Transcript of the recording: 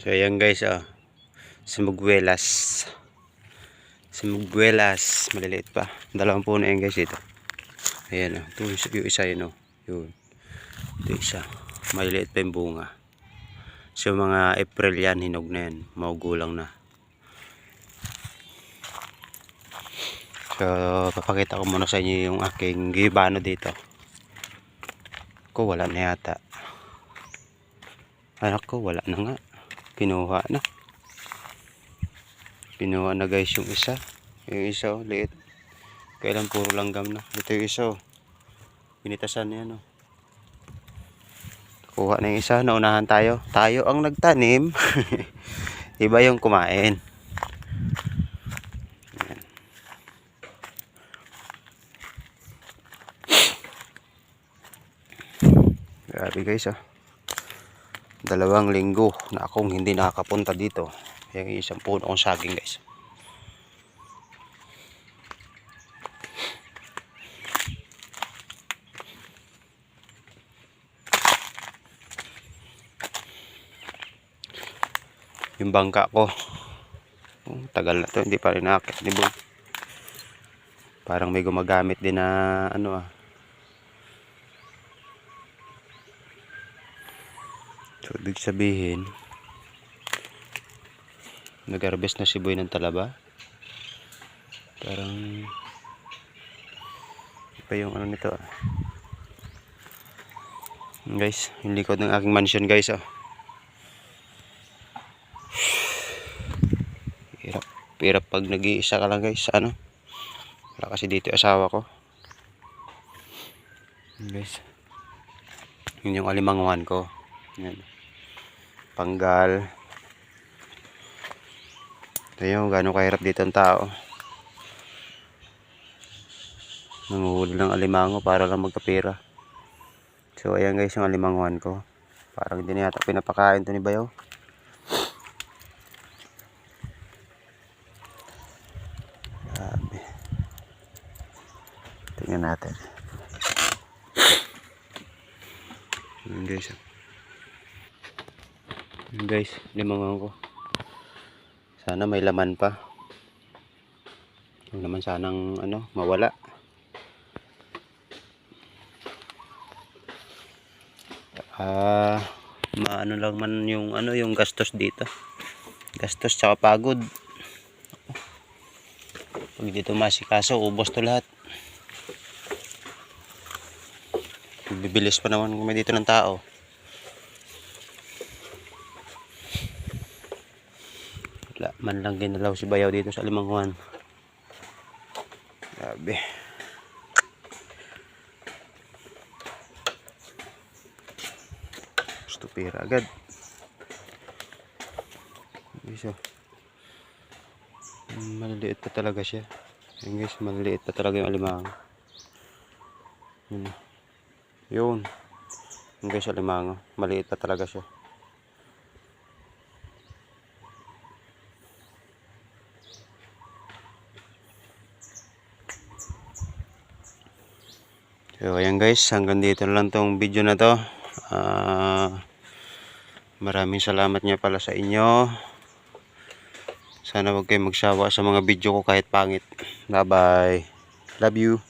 So ayan guys ah. Simugwelas. Simugwelas. Maliliit pa. Dalawang puno yan guys ito. Ayan oh. Ito yung isa yun oh. Yun. Ito isa. Maliliit pa yung bunga. So mga April yan. Hinog na yan. Maugulang na. So papakita ko muna sa inyo yung aking gibano dito. Ko wala na yata. Anak ko wala na nga. Kinuha na. Kinuha na guys yung isa. Yung isa oh, liit. Kailan puro langgam na. Ito yung isa oh. Pinitasan niya no. Kuha na yung isa. Naunahan tayo. Tayo ang nagtanim. Iba yung kumain. Grabe guys ah. Dalawang linggo na akong hindi nakakapunta dito. Yung isang puno kong saging guys. Yung bangka ko. Oh, tagal na to, hindi pa rin nakakit ni Boy. Parang may gumagamit din na ano ah. So, ibig sabihin, nag-harvest na si Boy ng talaba. Parang, iba yung ano nito ah. Guys, yung likod ng aking mansion guys ah. Hirap, hirap pag nag-iisa ka lang guys, ano. Wala kasi dito asawa ko. Guys, yun yung alimanguhan ko. Yan. Panggal. Ito yung gano'ng kahirap dito ang tao. Nanguhuli ng alimango para lang magkapira. So ayan guys yung alimanguhan ko. Parang hindi na yata pinapakain to ni Bayaw. Grabe. Tingnan natin. Yun guys. ah. Guys, limangan ko. Sana may laman pa. Yung naman sanang ano, mawala. Ah, maano lang man yung ano, yung gastos dito. Gastos tsaka pagod. Pag dito masikaso, ubos to lahat. Bibilis pa naman kami dito ng tao. Wala man lang ginalaw si Bayaw dito sa Limanghuan. Grabe. Gusto pira agad. Isa. Maliliit pa talaga siya. Ayun guys, maliliit pa talaga yung alimango. Yun. Yun. Guys, alimango. Maliit pa talaga siya. So ayan guys, hanggang dito lang tong video na to. Ah, maraming salamat nga pala sa inyo. Sana wag kayong magsawa sa mga video ko kahit pangit. Bye bye. Love you.